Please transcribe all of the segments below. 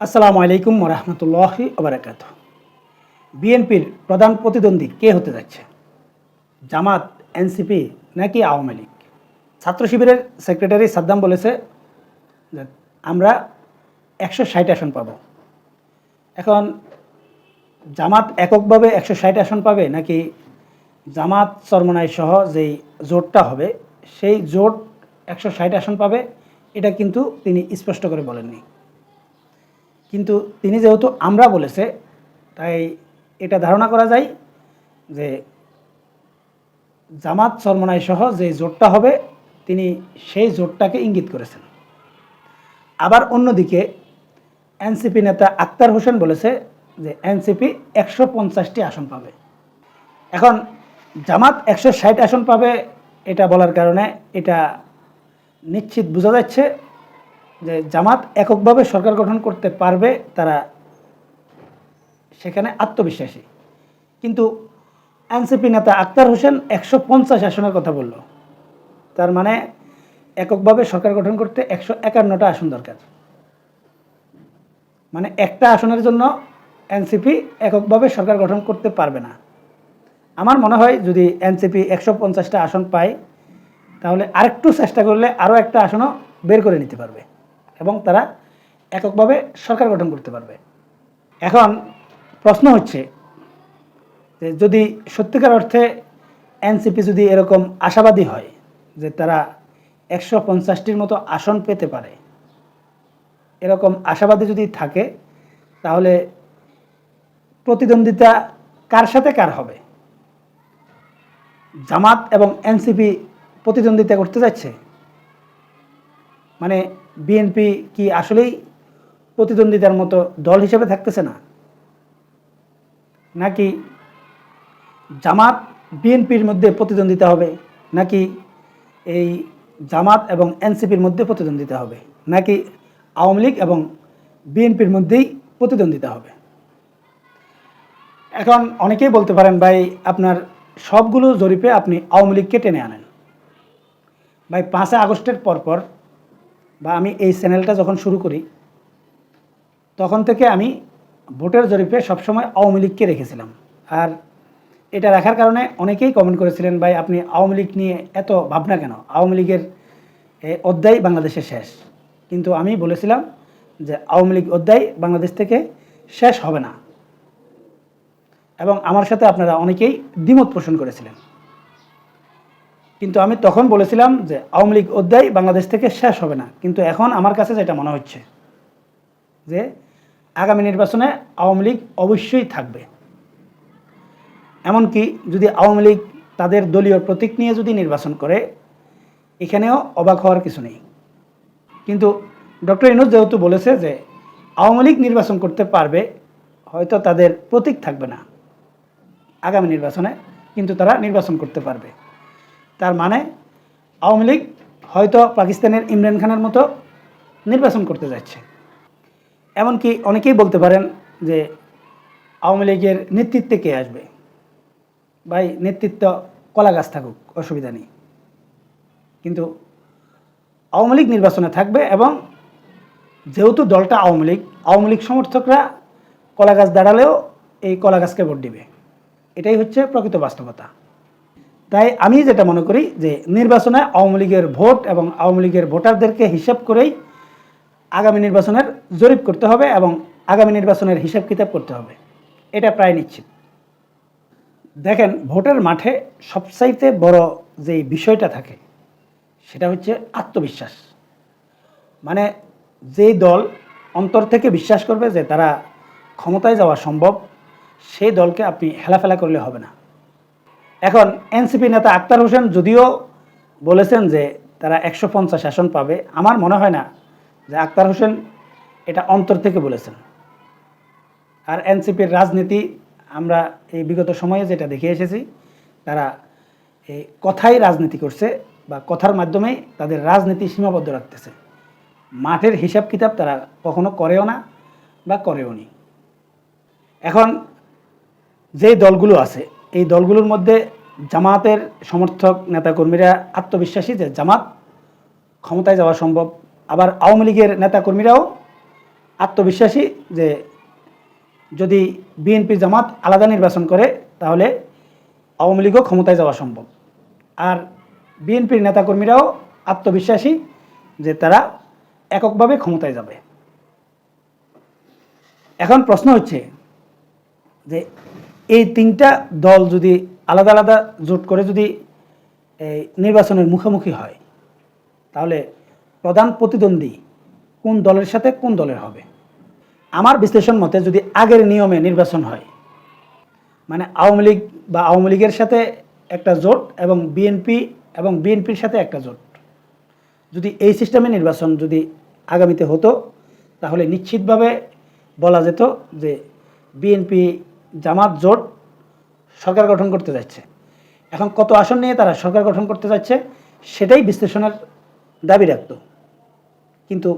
আসসালামু আলাইকুম রহমতুল্লাহি ওবরাকাত বিএনপির প্রধান প্রতিদ্বন্দ্বী কে হতে যাচ্ছে? জামাত, এনসিপি নাকি আওয়ামী লীগ? ছাত্র শিবিরের সেক্রেটারি সাদ্দাম বলেছে আমরা একশো ষাট আসন পাব। এখন জামাত এককভাবে একশো ষাট আসন পাবে নাকি জামাত চরমনাই সহ যেই জোটটা হবে, সেই জোট একশো ষাট আসন পাবে, এটা কিন্তু তিনি স্পষ্ট করে বলেননি। কিন্তু তিনি যেহেতু আমরা বলেছে, তাই এটা ধারণা করা যায় যে জামাত সরমনাই সহ যে জোটটা হবে, তিনি সেই জোটটাকে ইঙ্গিত করেছেন। আবার অন্যদিকে এনসিপি নেতা আক্তার হোসেন বলেছে যে এনসিপি একশো পঞ্চাশটি আসন পাবে। এখন জামাত একশো ষাট আসন পাবে, এটা বলার কারণে এটা নিশ্চিত বোঝা যাচ্ছে। যে জামাত এককভাবে সরকার গঠন করতে পারবে তারা সেখানে আত্মবিশ্বাসী। কিন্তু এনসিপি নেতা আক্তার হোসেন একশো পঞ্চাশ আসনের কথা বলল। তার মানে এককভাবে সরকার গঠন করতে একশো একান্নটা আসন দরকার। মানে একটা আসনের জন্য এনসিপি এককভাবে সরকার গঠন করতে পারবে না। আমার মনে হয় যদি এনসিপি একশো পঞ্চাশটা আসন পায়, তাহলে আরেকটু চেষ্টা করলে আরও একটা আসনও বের করে নিতে পারবে। এবং তারা এককভাবে সরকার গঠন করতে পারবে। এখন প্রশ্ন হচ্ছে যে যদি সত্যিকার অর্থে এনসিপি যদি এরকম আশাবাদী হয় যে তারা একশো পঞ্চাশটির মতো আসন পেতে পারে, এরকম আশাবাদী যদি থাকে, তাহলে প্রতিদ্বন্দ্বিতা কার সাথে কার হবে? জামাত এবং এনসিপি প্রতিদ্বন্দ্বিতা করতে যাচ্ছে? মানে বিএনপি কি আসলেই প্রতিদ্বন্দ্বিতার মতো দল হিসেবে থাকতেছে না? নাকি জামাত বিএনপির মধ্যে প্রতিদ্বন্দ্বিতা হবে? নাকি এই জামাত এবং এনসিপির মধ্যে প্রতিদ্বন্দ্বিতা হবে? নাকি আওয়ামী লীগ এবং বিএনপির মধ্যেই প্রতিদ্বন্দ্বিতা হবে? এখন অনেকেই বলতে পারেন, ভাই, আপনার সবগুলো জরিপে আপনি আওয়ামী লীগকে টেনে আনেন। ভাই, পাঁচই আগস্টের পরপর বা আমি এই চ্যানেলটা যখন শুরু করি, তখন থেকে আমি ভোটের জরিপে সবসময় আওয়ামী লীগকে রেখেছিলাম। আর এটা রাখার কারণে অনেকেই কমেন্ট করেছিলেন, ভাই, আপনি আওয়ামী লীগ নিয়ে এত ভাবনা কেন? আওয়ামী লীগের অধ্যায় বাংলাদেশে শেষ। কিন্তু আমি বলেছিলাম যে, আওয়ামী লীগ অধ্যায় বাংলাদেশ থেকে শেষ হবে না। এবং আমার সাথে আপনারা অনেকেই দ্বিমত পোষণ করেছিলেন। কিন্তু আমি তখন বলেছিলাম যে আওয়ামী লীগ অধ্যায় বাংলাদেশ থেকে শেষ হবে না। কিন্তু এখন আমার কাছে যেটা মনে হচ্ছে যে আগামী নির্বাচনে আওয়ামী লীগ অবশ্যই থাকবে। এমনকি যদি আওয়ামী লীগ তাদের দলীয় প্রতীক নিয়ে যদি নির্বাচন করে, এখানেও অবাক হওয়ার কিছু নেই। কিন্তু ডক্টর ইনুজ যেহেতু বলেছে যে আওয়ামী লীগ নির্বাচন করতে পারবে, হয়তো তাদের প্রতীক থাকবে না আগামী নির্বাচনে, কিন্তু তারা নির্বাচন করতে পারবে। তার মানে আওয়ামী লীগ হয়তো পাকিস্তানের ইমরান খানের মতো নির্বাচন করতে যাচ্ছে। এমনকি অনেকেই বলতে পারেন যে আওয়ামী লীগের নেতৃত্বে কে আসবে? ভাই, নেতৃত্ব কলা গাছ থাকুক, অসুবিধা নেই। কিন্তু আওয়ামী লীগ নির্বাচনে থাকবে এবং যেহেতু দলটা আওয়ামী লীগ আওয়ামী লীগ সমর্থকরা কলা গাছ দাঁড়ালেও এই কলা গাছকে ভোট দিবে। এটাই হচ্ছে প্রকৃত বাস্তবতা। তাই আমি যেটা মনে করি যে নির্বাচনে আওয়ামী লীগের ভোট এবং আওয়ামী লীগের ভোটারদেরকে হিসাব করেই আগামী নির্বাচনের জরিপ করতে হবে এবং আগামী নির্বাচনের হিসাব কিতাব করতে হবে। এটা প্রায় নিশ্চিত। দেখেন, ভোটের মাঠে সবচাইতে বড় যে বিষয়টা থাকে, সেটা হচ্ছে আত্মবিশ্বাস। মানে যেই দল অন্তর থেকে বিশ্বাস করবে যে তারা ক্ষমতায় যাওয়া সম্ভব, সেই দলকে আপনি হেলাফেলা করলে হবে না। এখন এনসিপি নেতা আক্তার হোসেন যদিও বলেছেন যে তারা একশো পঞ্চাশ আসন পাবে, আমার মনে হয় না যে আক্তার হোসেন এটা অন্তর থেকে বলেছেন। আর এনসিপির রাজনীতি, আমরা এই বিগত সময়ে যেটা দেখে এসেছি, তারা এই কথাই রাজনীতি করছে বা কথার মাধ্যমে তাদের রাজনীতি সীমাবদ্ধ রাখতেছে। মাঠের হিসাব কিতাব তারা কখনো করেও না বা করেও নি এখন যে দলগুলো আছে এই দলগুলোর মধ্যে জামাতের সমর্থক নেতাকর্মীরা আত্মবিশ্বাসী যে জামাত ক্ষমতায় যাওয়া সম্ভব, আবার আওয়ামী লীগের নেতাকর্মীরাও আত্মবিশ্বাসী যে যদি বিএনপি জামাত আলাদা নির্বাচন করে, তাহলে আওয়ামী লীগও ক্ষমতায় যাওয়া সম্ভব। আর বিএনপির নেতাকর্মীরাও আত্মবিশ্বাসী যে তারা এককভাবে ক্ষমতায় যাবে। এখন প্রশ্ন হচ্ছে যে এই তিনটা দল যদি আলাদা আলাদা জোট করে যদি এই নির্বাচনের মুখোমুখি হয়, তাহলে প্রধান প্রতিদ্বন্দ্বী কোন দলের সাথে কোন দলের হবে? আমার বিশ্লেষণ মতে যদি আগের নিয়মে নির্বাচন হয় মানে আওয়ামী লীগ বা আওয়ামী লীগের সাথে একটা জোট এবং বিএনপি এবং বিএনপির সাথে একটা জোট, যদি এই সিস্টেমে নির্বাচন যদি আগামীতে হতো, তাহলে নিশ্চিতভাবে বলা যেত যে বিএনপি জামাত জোট সরকার গঠন করতে যাচ্ছে। এখন কত আসন নিয়ে তারা সরকার গঠন করতে যাচ্ছে, সেটাই বিশ্লেষণের দাবি রাখত। কিন্তু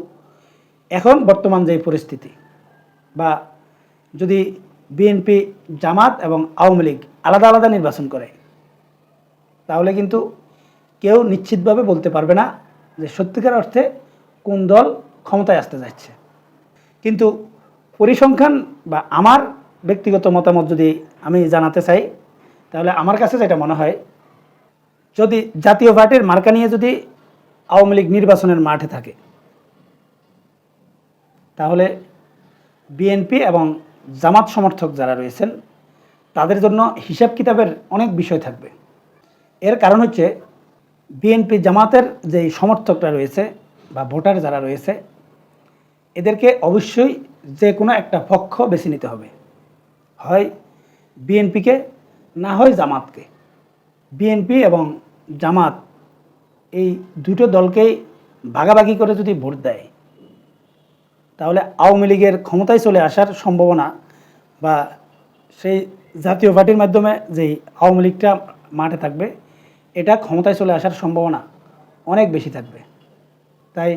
এখন বর্তমান যে পরিস্থিতি বা যদি বিএনপি জামাত এবং আওয়ামী লীগ আলাদা আলাদা নির্বাচন করে, তাহলে কিন্তু কেউ নিশ্চিতভাবে বলতে পারবে না যে সত্যিকার অর্থে কোন দল ক্ষমতায় আসতে যাচ্ছে। কিন্তু পরিসংখ্যান বা আমার ব্যক্তিগত মতামত যদি আমি জানাতে চাই, তাহলে আমার কাছে যেটা মনে হয়, যদি জাতীয় পার্টির মার্কা নিয়ে যদি আওয়ামী লীগ নির্বাচনের মাঠে থাকে, তাহলে বিএনপি এবং জামাত সমর্থক যারা রয়েছেন, তাদের জন্য হিসাব কিতাবের অনেক বিষয় থাকবে। এর কারণ হচ্ছে, বিএনপি জামাতের যেই সমর্থকরা রয়েছে বা ভোটার যারা রয়েছে, এদেরকে অবশ্যই যে কোনো একটা পক্ষ বেছে নিতে হবে। হয় বিএনপিকে, না হয় জামাতকে। বিএনপি এবং জামাত এই দুটো দলকেই ভাগাভাগি করে যদি ভোট দেয়, তাহলে আওয়ামী লীগের ক্ষমতায় চলে আসার সম্ভাবনা বা সেই জাতীয় পার্টির মাধ্যমে যেই আওয়ামী লীগটা মাঠে থাকবে, এটা ক্ষমতায় চলে আসার সম্ভাবনা অনেক বেশি থাকবে। তাই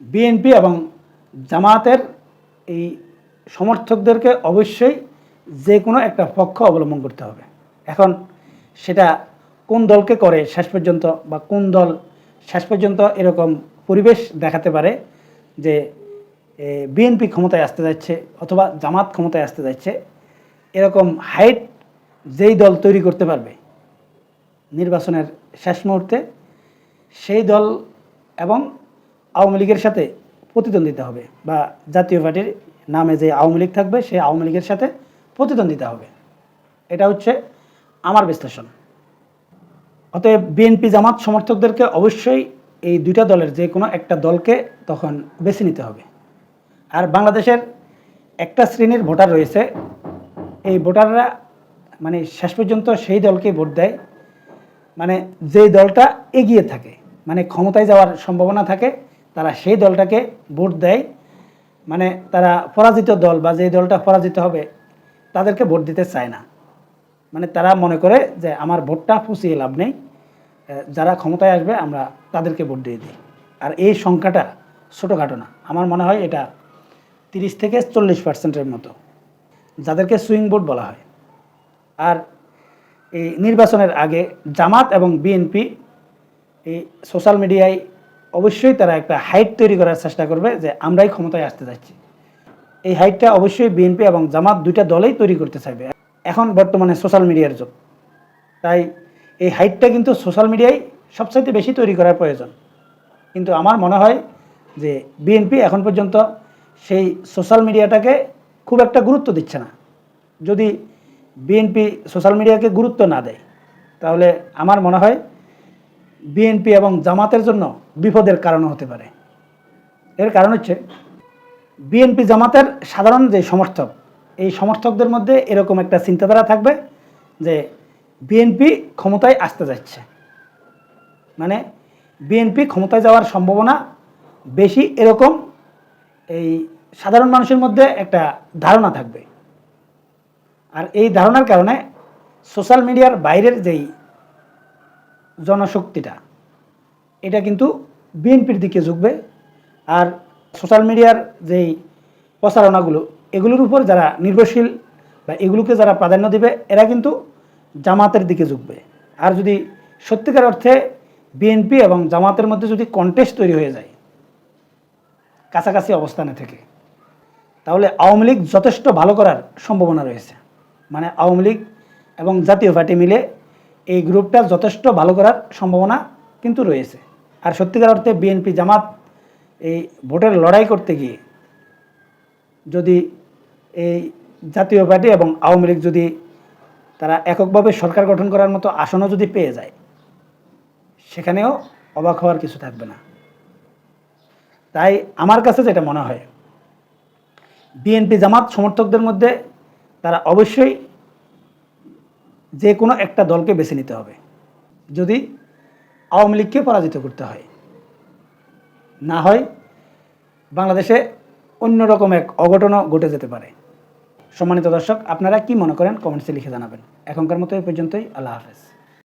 বিএনপি এবং জামাতের এই সমর্থকদেরকে অবশ্যই যে কোনো একটা পক্ষ অবলম্বন করতে হবে। এখন সেটা কোন দলকে করে শেষ পর্যন্ত বা কোন দল শেষ পর্যন্ত এরকম পরিবেশ দেখাতে পারে যে বিএনপি ক্ষমতায় আসতে যাচ্ছে অথবা জামাত ক্ষমতায় আসতে যাচ্ছে, এরকম হাইট যেই দল তৈরি করতে পারবে নির্বাচনের শেষ মুহূর্তে, সেই দল এবং আওয়ামী লীগের সাথে প্রতিদ্বন্দ্বিতা হবে বা জাতীয় পার্টির নামে যে আওয়ামী লীগ থাকবে, সেই আওয়ামী লীগের সাথে প্রতিদ্বন্দ্বিতা হবে। এটা হচ্ছে আমার বিশ্লেষণ। অতএব বিএনপি জামাত সমর্থকদেরকে অবশ্যই এই দুইটা দলের যে কোনো একটা দলকে তখন বেছে নিতে হবে। আর বাংলাদেশের একটা শ্রেণির ভোটার রয়েছে, এই ভোটাররা মানে শেষ পর্যন্ত সেই দলকে ভোট দেয়। মানে যেই দলটা এগিয়ে থাকে মানে ক্ষমতায় যাওয়ার সম্ভাবনা থাকে, তারা সেই দলটাকে ভোট দেয়। মানে তারা পরাজিত দল বা যেই দলটা পরাজিত হবে তাদেরকে ভোট দিতে চায় না। মানে তারা মনে করে যে আমার ভোটটা ফুসিয়ে লাভ নেই যারা ক্ষমতায় আসবে আমরা তাদেরকে ভোট দিয়ে দিই। আর এই সংখ্যাটা ছোটোখাটো না। আমার মনে হয় এটা তিরিশ থেকে চল্লিশ পার্সেন্টের মতো, যাদেরকে সুইং ভোট বলা হয়। আর এই নির্বাচনের আগে জামাত এবং বিএনপি এই সোশ্যাল মিডিয়ায় অবশ্যই তারা একটা হাইট তৈরি করার চেষ্টা করবে যে আমরাই ক্ষমতায় আসতে যাচ্ছি। এই হাইটটা অবশ্যই বিএনপি এবং জামাত দুইটা দলেই তৈরি করতে চাইবে। এখন বর্তমানে সোশ্যাল মিডিয়ার যুগ। তাই এই হাইটটা কিন্তু সোশ্যাল মিডিয়ায় সবচাইতে বেশি তৈরি করার প্রয়োজন। কিন্তু আমার মনে হয় যে বিএনপি এখন পর্যন্ত সেই সোশ্যাল মিডিয়াটাকে খুব একটা গুরুত্ব দিচ্ছে না। যদি বিএনপি সোশ্যাল মিডিয়াকে গুরুত্ব না দেয়, তাহলে আমার মনে হয় বিএনপি এবং জামাতের জন্য বিপদের কারণ হতে পারে। এর কারণ হচ্ছে বিএনপি জামাতের সাধারণ যে সমর্থক, এই সমর্থকদের মধ্যে এরকম একটা চিন্তাধারা থাকবে যে বিএনপি ক্ষমতায় আসতে যাচ্ছে। মানে বিএনপি ক্ষমতায় যাওয়ার সম্ভাবনা বেশি এরকম, এই সাধারণ মানুষের মধ্যে একটা ধারণা থাকবে। আর এই ধারণার কারণে সোশ্যাল মিডিয়ার বাইরের যেই জনশক্তিটা, এটা কিন্তু বিএনপির দিকে ঝুঁকবে। আর সোশ্যাল মিডিয়ার যেই প্রচারণাগুলো, এগুলোর উপর যারা নির্ভরশীল বা এগুলোকে যারা প্রাধান্য দেবে, এরা কিন্তু জামাতের দিকে ঝুঁকবে। আর যদি সত্যিকার অর্থে বিএনপি এবং জামাতের মধ্যে যদি কন্টেস্ট তৈরি হয়ে যায়, কাছাকাছি অবস্থানে থেকে, তাহলে আওয়ামী লীগ যথেষ্ট ভালো করার সম্ভাবনা রয়েছে। মানে আওয়ামী লীগ এবং জাতীয় পার্টি মিলে এই গ্রুপটা যথেষ্ট ভালো করার সম্ভাবনা কিন্তু রয়েছে। আর সত্যিকার অর্থে বিএনপি জামাত এই ভোটের লড়াই করতে গিয়ে যদি এই জাতীয় পার্টি এবং আওয়ামী লীগ যদি তারা এককভাবে সরকার গঠন করার মতো আসনও যদি পেয়ে যায়, সেখানেও অবাক হওয়ার কিছু থাকবে না। তাই আমার কাছে যেটা মনে হয়, বিএনপি জামাত সমর্থকদের মধ্যে তারা অবশ্যই যে কোনো একটা দলকে বেছে নিতে হবে। যদি আওয়ামী লীগকে পরাজিত করতে হয় না হয় বাংলাদেশে অন্যরকম এক অঘটনও ঘটে যেতে পারে। সম্মানিত দর্শক, আপনারা কি মনে করেন? কমেন্টসে লিখে জানাবেন। এখনকার মতো এই পর্যন্তই। আল্লাহ হাফেজ।